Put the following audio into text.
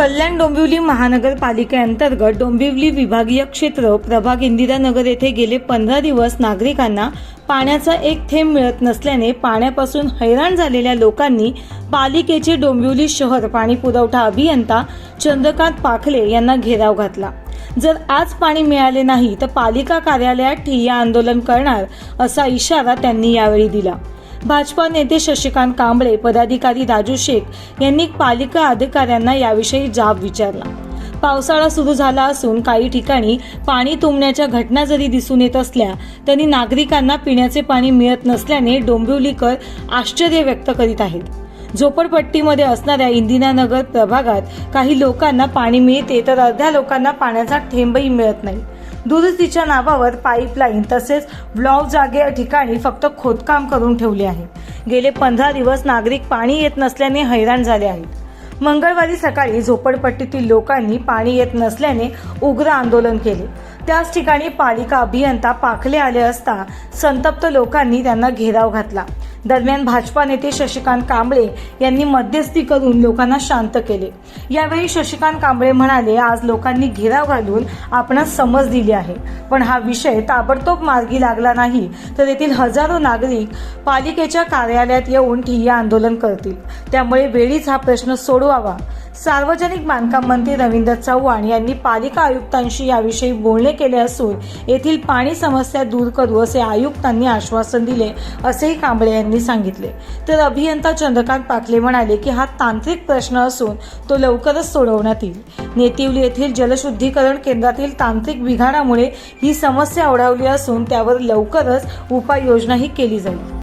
कल्याण डोंबिवली महानगरपालिकेअंतर्गत डोंबिवली विभागीय क्षेत्र प्रभाग इंदिरानगर येथे गेले पंधरा दिवस नागरिकांना पाण्याचा एक थेंब मिळत नसल्याने पाण्यापासून हैराण झालेल्या लोकांनी पालिकेचे डोंबिवली शहर पाणी पुरवठा अभियंता चंद्रकांत पाखले यांना घेराव घातला. जर आज पाणी मिळाले नाही तर पालिका कार्यालयात ठिय्या आंदोलन करणार असा इशारा त्यांनी यावेळी दिला. भाजपा नेते शशिकांत कांबळे पदाधिकारी राजू शेख यांनी पालिका अधिकाऱ्यांना याविषयी जाब विचारला. पावसाळा सुरू झाला असून काही ठिकाणी पाणी तुंबण्याच्या घटना जरी दिसून येत असल्या तरी नागरिकांना पिण्याचे पाणी मिळत नसल्याने डोंबिवलीकर आश्चर्य व्यक्त करीत आहेत. झोपडपट्टीमध्ये असणाऱ्या इंदिरानगर प्रभागात काही लोकांना पाणी मिळते तर अर्ध्या लोकांना पाण्याचा थेंबही मिळत नाही. दुरुस्तीच्या नावावर पाईपलाईन तसेच ब्लॉक जागे ठिकाणी फक्त खोदकाम करून ठेवले आहे. गेले पंधरा दिवस नागरिक पाणी येत नसल्याने हैराण झाले आहेत. मंगळवारी सकाळी झोपडपट्टीतील लोकांनी पाणी येत नसल्याने उग्र आंदोलन केले. त्याच ठिकाणी पालिका अभियंता पाखले आले असता संतप्त लोकांनी त्यांना घेराव घातला. दरम्यान भाजपा नेते शशिकांत कांबळे यांनी मध्यस्थी करून लोकांना शांत केले. यावेळी शशिकांत कांबळे म्हणाले आज लोकांनी घेराव घालून आपणास समज दिली आहे. पण हा विषय ताबडतोब मार्गी लागला नाही तर येथील हजारो नागरिक पालिकेच्या कार्यालयात येऊन ठिय्या आंदोलन करतील. त्यामुळे वेळीच हा प्रश्न सोडवावा. सार्वजनिक बांधकाम मंत्री रवींद्र चव्हाण यांनी पालिका आयुक्तांशी याविषयी बोलणे केले असून येथील पाणी समस्या दूर करू असे आयुक्तांनी आश्वासन दिले असेही कांबळे यांनी सांगितले. तर अभियंता चंद्रकांत पाखले म्हणाले की हा तांत्रिक प्रश्न असून तो लवकरच सोडवण्यात येईल. नेतिवली येथील जलशुद्धीकरण केंद्रातील तांत्रिक बिघाडामुळे ही समस्या ओढावली असून त्यावर लवकरच उपाययोजनाही केली जाईल.